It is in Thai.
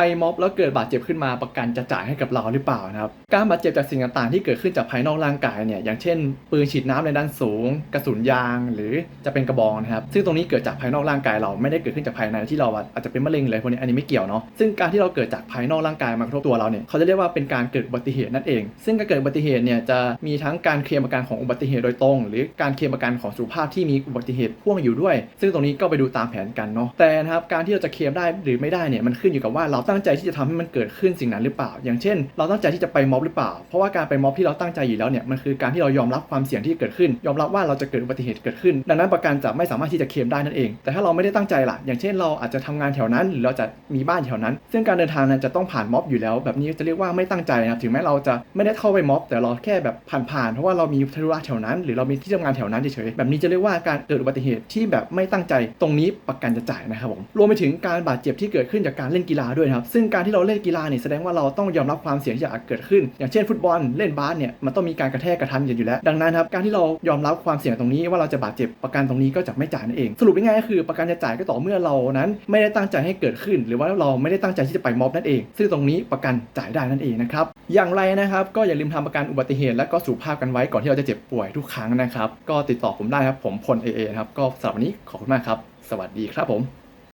ไปม็อบแล้วเกิดบาดเจ็บขึ้นมาประกันจะจ่ายให้กับเราหรือเปล่านะครับการบาดเจ็บจากสิ่งต่างๆ ที่เกิดขึ้นจากภายนอกร่างกายเนี่ยอย่างเช่น ปืนฉีดน้ำในด้านสูง กระสุนยางหรือจะเป็นกระบองนะครับซึ่งตรงนี้เกิดจากภายนอกร่างกายเราไม่ได้เกิดขึ้นจากภายในที่เราอาจจะเป็นมะเร็งเลยพวกนี้อันนี้ไม่เกี่ยวเนาะซึ่งการที่เราเกิดจากภายนอกร่างกายมากระทบตัวเราเนี่ยเขาจะเรียกว่าเป็นการเกิดอุบัติเหตุนั่นเอง ซึ่งการเกิดอุบัติเหตุเนี่ยจะมีทั้งการเคลมประกันของอุบัติเหตุโดยตรง หรือการเคลมประกันของสุขภาพที่มีอุบัติเหตุพ่วงอยู่ด้วย ซึ่งตรงนี้ก็ไปดูตามแผนกันเนาะแต่นะครับการที่เราจะเคลมได้หรือไม่ได้เนี่ยมันขึ้นอยู่กับว่าเราตั้งใจที่จะทำให้มันเกิดขึ้นสิ่งนั้นหรือเปล่า อย่างเช่น เราตั้งใจที่จะไปม็อบหรือเปล่า เพราะว่าการไปม็อบที่เราตั้งใจอยู่แล้วเนี่ยมันคือการที่เรายอมรับความเสี่ยงที่เกิดขึ้น ยอมรับว่าเราจะเกิดอุบัติเหตุเกิดขึ้น ดังนั้นประกันจะไม่สามารถที่จะเคลมได้นั่นเอง แต่ถ้าเราไม่ได้ตั้งใจล่ะ อย่างเช่น เราอาจจะทำงานแถวนั้น หรือเราจะมีบ้านแถวนั้น ซึ่งการเดินทางนั้นจะต้องผ่านม็อบอยู่แล้ว แบบนี้จะเรียกว่าไม่ตั้งใจนะครับ ถึงแม้เราจะไม่ได้เข้าไปม็อบ แต่เราแค่แบบผ่านๆ เพราะว่าเรามีธุระแถวนั้น หรือเรามีที่ทำงานแถวนั้นเฉยๆ แบบนี้จะเรียกว่าการเกิดอุบัติเหตุที่แบบไม่ตั้งใจ ตรงนี้ประกันจะจ่ายนะครับผม รวมไปถึงการบาดเจ็บที่เกิดขึ้นจากการเล่นกีฬาด้วยนะครับซึ่งการที่เราเล่นกีฬาเนี่ยแสดงว่าเราต้องยอมรับความเสี่ยงที่อาจเกิดขึ้น อย่างเช่นฟุตบอลเล่นบาสเนี่ยมันต้องมีการกระแทกกระทันอยู่แล้วดังนั้นครับการที่เรายอมรับความเสี่ยงตรงนี้ว่าเราจะบาดเจ็บประกันตรงนี้ก็จะไม่จ่ายนั่นเอง สรุปง่ายๆก็คือประกันจะจ่ายก็ต่อเมื่อเรานั้น ไม่ได้ตั้งใจให้เกิดขึ้น หรือว่าเราไม่ได้ตั้งใจที่จะไปม็อบนั่นเอง ซึ่งตรงนี้ประกันจ่ายได้นั่นเองนะครับอย่างไรนะครับก็อย่าลืมทำประกันอุบัติเหตุและก็สุขภาพกันไว้ก่อนที่เราจะเจ็บป่วยทุกครั้งนะครับก็ติดต่อผมได้ครับผมพลเอเอครับก็สำหรับวันนี้ขอบคุณมากครับ สวัสดีครับผม